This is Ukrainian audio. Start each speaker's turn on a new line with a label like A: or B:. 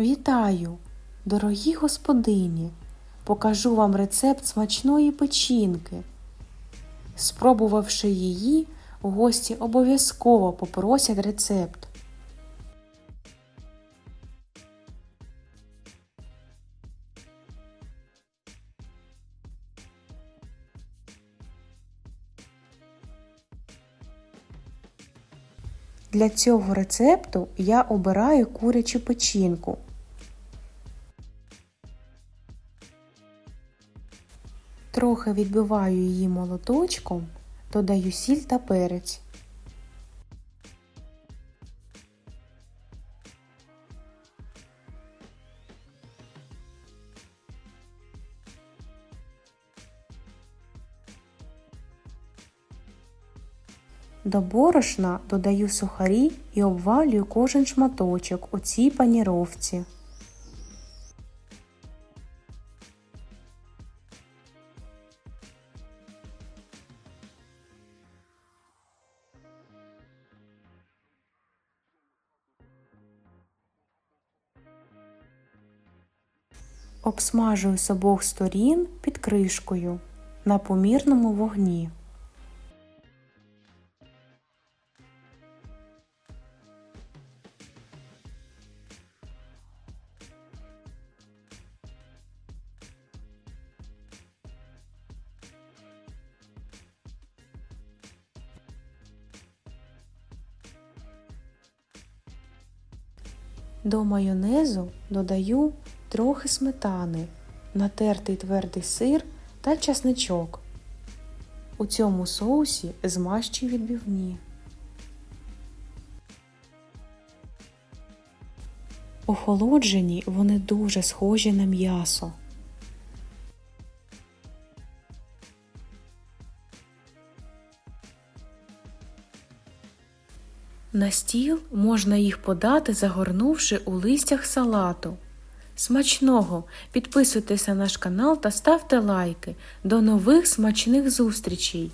A: Вітаю, дорогі господині! Покажу вам рецепт смачної печінки. Спробувавши її, гості обов'язково попросять рецепт. Для цього рецепту я обираю курячу печінку. Трохи відбиваю її молоточком, додаю сіль та перець. До борошна додаю сухарі і обвалюю кожен шматочок у цій паніровці. Обсмажую з обох сторін під кришкою на помірному вогні. До майонезу додаю трохи сметани, натертий твердий сир та часничок. У цьому соусі змащую відбивні. Охолоджені вони дуже схожі на м'ясо. На стіл можна їх подати, загорнувши у листях салату. Смачного! Підписуйтесь на наш канал та ставте лайки. До нових смачних зустрічей!